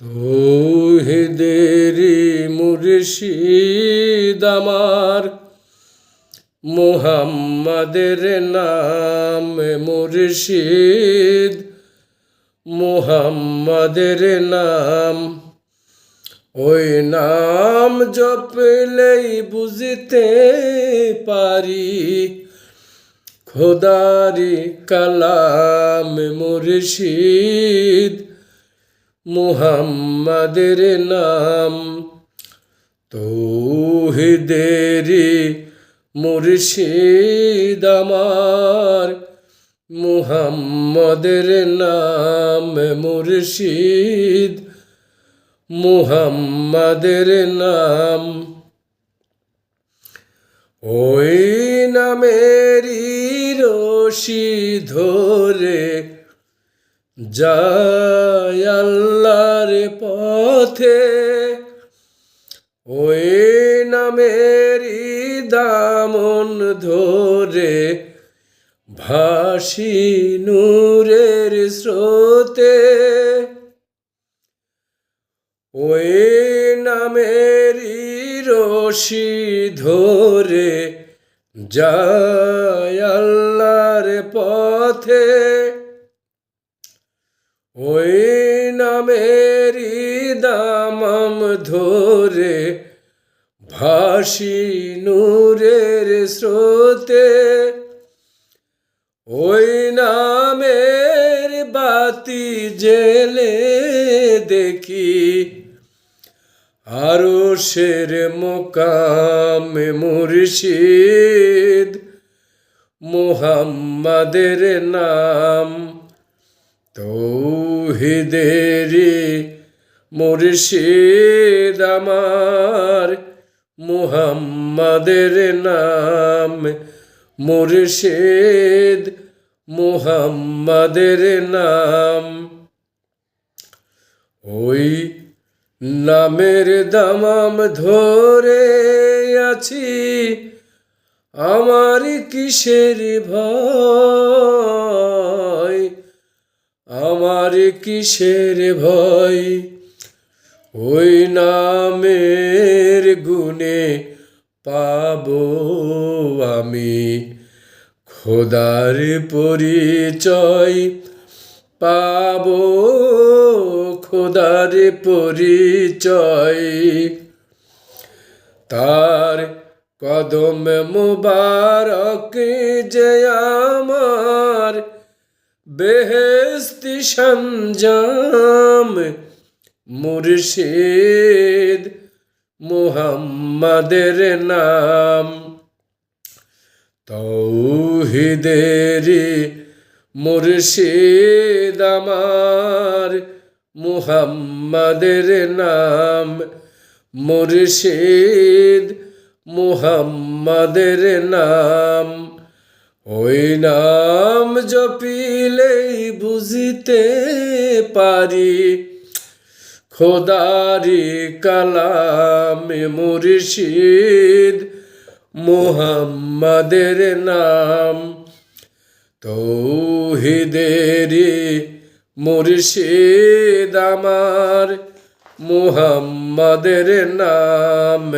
তৌহিদেরি মুর্শিদ আমার। মোহাম্মদের নাম মুর্শিদ। মোহাম্মদের নাম ওই নাম জপলেই বুঝতে পারি। খোদারি কালাম মুর্শিদ। মুহাম্মাদের নাম। তৌহিদেরি মুর্শিদ আমার। মুহাম্মদের নাম মুর্শিদ। মুহাম্মাদের নাম। ওই নামেরই রশি ধরে যায় নামেরই দামন ধরে ভাসি নূরের স্রোতে। ওই নামেরই রশি ধরে যায় আল্লাহর পথে। ওই নামেরই দামাম ধরে ভাসি নূরের স্রোতে, ওই নামের বাতি জেলে দেখি আরও শের মোকাম মুর্শিদ, মুহাম্মাদের নাম তৌহিদেরি মুর্শিদ আমার। মুহাম্মাদের নাম, মুর্শিদ মুহাম্মাদের নাম। ওই নামের দামাম ধরে আছি, আমার কিসের ভয়? আমার কিসের ভয়? ওই নামের গুণে পাব আমি। খোদার পরিচয় পাব, খোদার পরিচয়। তার কদম মুবারক যে আমার বেহেস্তি সঞ্জাম মুর্শিদ মুহাম্মাদের নাম। তৌহিদেরি মুর্শিদ আমার মুহাম্মাদের নাম। মুর্শিদ মুহাম্মাদের নাম। ওই নাম জপিলেই বুঝতে পারি। খোদারি কালাম মুর্শিদ মুহাম্মাদের নাম। তৌহিদেরি মুর্শিদ আমার মুহাম্মাদের নাম।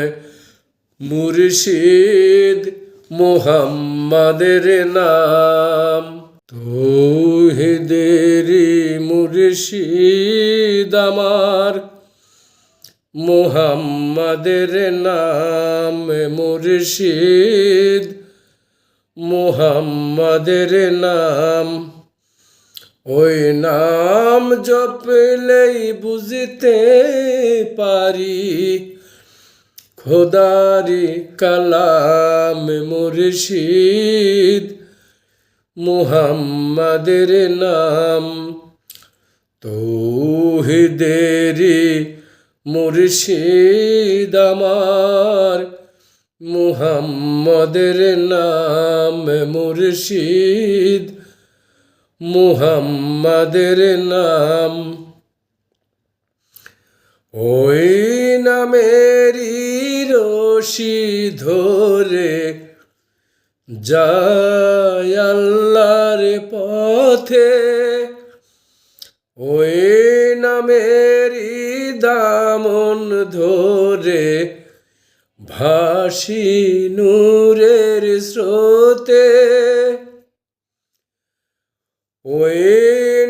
মুর্শিদ মুহাম্মাদের নাম। তৌহিদেরি মুর্শিদ আমার মুহাম্মাদের নাম মুর্শিদ, মুহাম্মাদের নাম। ওই নাম জপলেই বুঝতে পারি। খোদারি কালাম মুর্শিদ, মুহাম্মাদের নাম। তৌহিদেরি মুর্শিদ আমার। মুহাম্মদের নাম মুর্শিদ। মুহাম্মাদের নাম ওই নামেরই রশি ধরে যায় আল্লাহর পথে। ওই নামেরই দামন ধরে ভাসি নূরের স্রোতে। ওই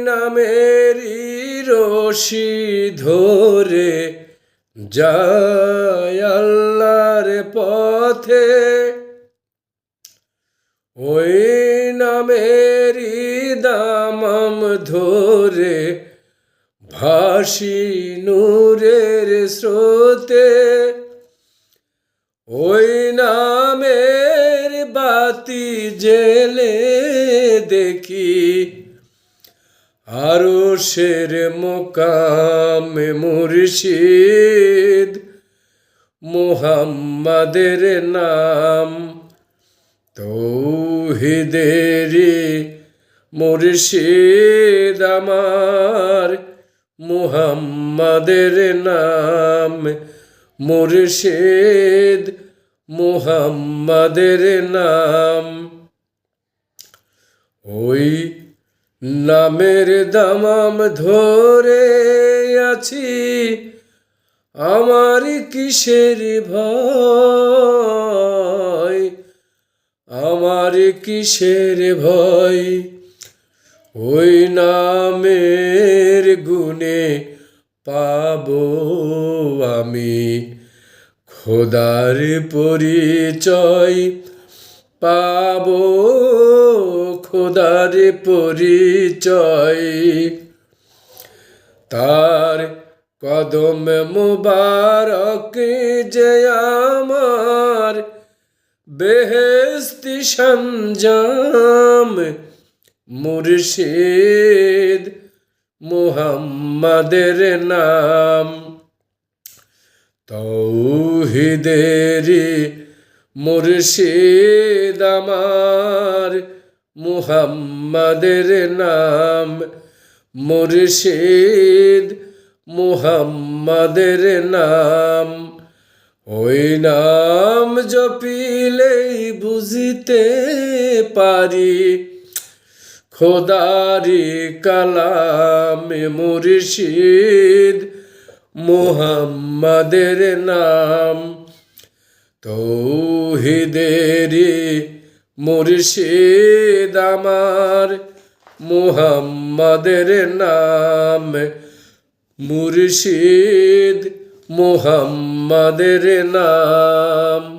নামেরই রশি ধরে যায় আল্লাহর পথে। ওই নামেরই দামাম ধরে ভাসি নূরের স্রোতে, ওই নামের বাতি জেলে দেখি আরও শের মোকাম মুর্শিদ, মুহাম্মাদের নাম তৌহিদেরি মুর্শিদ আমার। মুহাম্মাদের নাম, মুর্শিদ মুহাম্মাদের নাম। ওই নামের দামাম ধরে আছি, আমার কিসের ভয়? আমার কিসের ভয়? ওই নামের গুণে পাবো আমি। খোদার পরিচয় পাব, খোদার পরিচয়। তার কদম মুবারক যে আমার বেহেস্তি সঞ্জাম মুর্শিদ মুহাম্মাদের নাম। তৌহিদেরি মুর্শিদ আমার মুহাম্মাদের নাম। মুর্শিদ মুহাম্মাদের নাম। ওই নাম জপিলেই বুঝিতে পারি। খোদারি কালাম মুর্শিদ মুহাম্মাদের নাম। তৌহিদেরি মুর্শিদ আমার মুহাম্মাদের নাম। মুর্শিদ মুহাম্মাদের নাম।